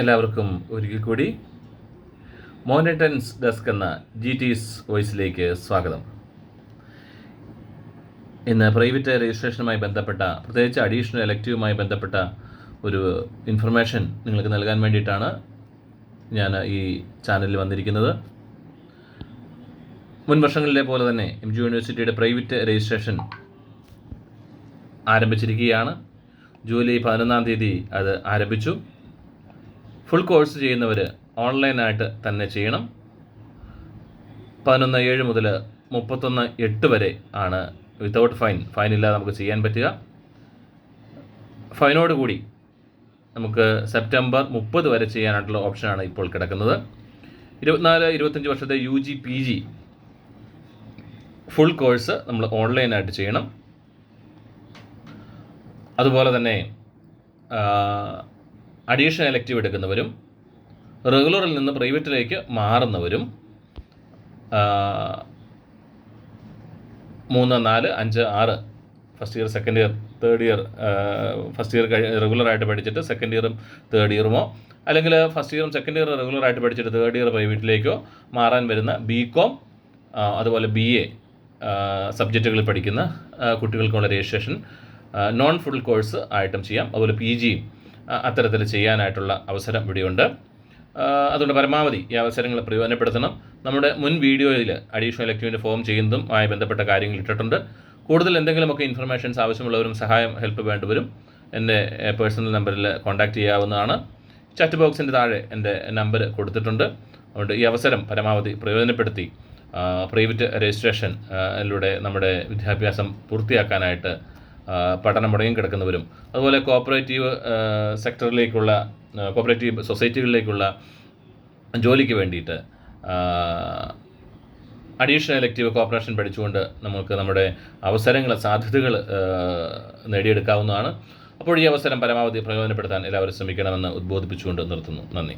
എല്ലാവർക്കും ഒരിക്കൽ കൂടി മോണിറ്റൻസ് ഡെസ്ക് എന്ന ജി ടിസ് വോയിസിലേക്ക് സ്വാഗതം. ഇന്ന് പ്രൈവറ്റ് രജിസ്ട്രേഷനുമായി ബന്ധപ്പെട്ട പ്രത്യേകിച്ച് അഡീഷണൽ എലക്റ്റീവുമായി ബന്ധപ്പെട്ട ഒരു ഇൻഫർമേഷൻ നിങ്ങൾക്ക് നൽകാൻ വേണ്ടിയിട്ടാണ് ഞാൻ ഈ ചാനലിൽ വന്നിരിക്കുന്നത്. മുൻ വർഷങ്ങളിലെ പോലെ തന്നെ എം ജി യൂണിവേഴ്സിറ്റിയുടെ പ്രൈവറ്റ് രജിസ്ട്രേഷൻ ആരംഭിച്ചിരിക്കുകയാണ്. ജൂലൈ പതിനൊന്നാം തീയതി അത് ആരംഭിച്ചു. ഫുൾ കോഴ്സ് ചെയ്യുന്നവർ ഓൺലൈനായിട്ട് തന്നെ ചെയ്യണം. പതിനൊന്ന് ഏഴ് മുതൽ മുപ്പത്തൊന്ന് എട്ട് വരെ ആണ് വിത്തൗട്ട് ഫൈൻ ഫൈൻ ഇല്ലാതെ നമുക്ക് ചെയ്യാൻ പറ്റുക. ഫൈനോട് കൂടി നമുക്ക് സെപ്റ്റംബർ മുപ്പത് വരെ ചെയ്യാനായിട്ടുള്ള ഓപ്ഷനാണ് ഇപ്പോൾ കിടക്കുന്നത്. ഇരുപത്തിനാല് ഇരുപത്തഞ്ച് വർഷത്തെ U G P G full course നമ്മൾ ഓൺലൈനായിട്ട് ചെയ്യണം. അതുപോലെ തന്നെ അഡീഷണൽ എലക്റ്റീവ് എടുക്കുന്നവരും റെഗുലറിൽ നിന്ന് പ്രൈവറ്റിലേക്ക് മാറുന്നവരും മൂന്ന് നാല് അഞ്ച് ആറ് first year second year third year first year കഴി റെഗുലറായിട്ട് പഠിച്ചിട്ട് സെക്കൻഡ് ഇയറും തേർഡ് ഇയറുമോ അല്ലെങ്കിൽ ഫസ്റ്റ് ഇയറും സെക്കൻഡ് ഇയർ റെഗുലറായിട്ട് പഠിച്ചിട്ട് തേർഡ് ഇയർ പ്രൈവറ്റിലേക്കോ മാറാൻ വരുന്ന ബി കോം അതുപോലെ ബി എ സബ്ജക്റ്റുകളിൽ പഠിക്കുന്ന കുട്ടികൾക്കുള്ള രജിസ്ട്രേഷൻ നോൺ ഫുൾ കോഴ്സ് ആയിട്ടും ചെയ്യാം. അതുപോലെ പി ജിയും അത്തരത്തിൽ ചെയ്യാനായിട്ടുള്ള അവസരം ഇവിടെ ഉണ്ട് അതുകൊണ്ട് പരമാവധി ഈ അവസരങ്ങൾ പ്രയോജനപ്പെടുത്തണം. നമ്മുടെ മുൻ വീഡിയോയിൽ അഡീഷണൽ എലക്റ്റീവിന്റെ ഫോം ചെയ്യുന്നതും ആയി ബന്ധപ്പെട്ട കാര്യങ്ങൾ ഇട്ടിട്ടുണ്ട്. കൂടുതൽ എന്തെങ്കിലുമൊക്കെ ഇൻഫർമേഷൻസ് ആവശ്യമുള്ളവരും സഹായം ഹെൽപ്പ് വേണ്ടവരും എന്റെ പേഴ്സണൽ നമ്പറിൽ കോൺടാക്റ്റ് ചെയ്യാവുന്നതാണ്. ചാറ്റ് ബോക്സിന്റെ താഴെ എന്റെ നമ്പർ കൊടുത്തിട്ടുണ്ട്. അതുകൊണ്ട് ഈ അവസരം പരമാവധി പ്രയോജനപ്പെടുത്തി പ്രൈവറ്റ് രജിസ്ട്രേഷൻ ആ, നമ്മുടെ വിദ്യാഭ്യാസം പൂർത്തിയാക്കാനായിട്ട് പഠനം മുടങ്ങി കിടക്കുന്നവരും അതുപോലെ കോപ്പറേറ്റീവ് സെക്ടറിലേക്കുള്ള കോപ്പറേറ്റീവ് സൊസൈറ്റികളിലേക്കുള്ള ജോലിക്ക് വേണ്ടിയിട്ട് അഡീഷണൽ എലക്റ്റീവ് കോപ്പറേഷൻ പഠിച്ചുകൊണ്ട് നമുക്ക് നമ്മുടെ അവസരങ്ങൾ സാധ്യതകൾ നേടിയെടുക്കാവുന്നതാണ്. അപ്പോൾ ഈ അവസരം പരമാവധി പ്രയോജനപ്പെടുത്താൻ എല്ലാവരും ശ്രമിക്കണമെന്ന് ഉദ്ബോധിപ്പിച്ചുകൊണ്ട് നിർത്തുന്നു. നന്ദി.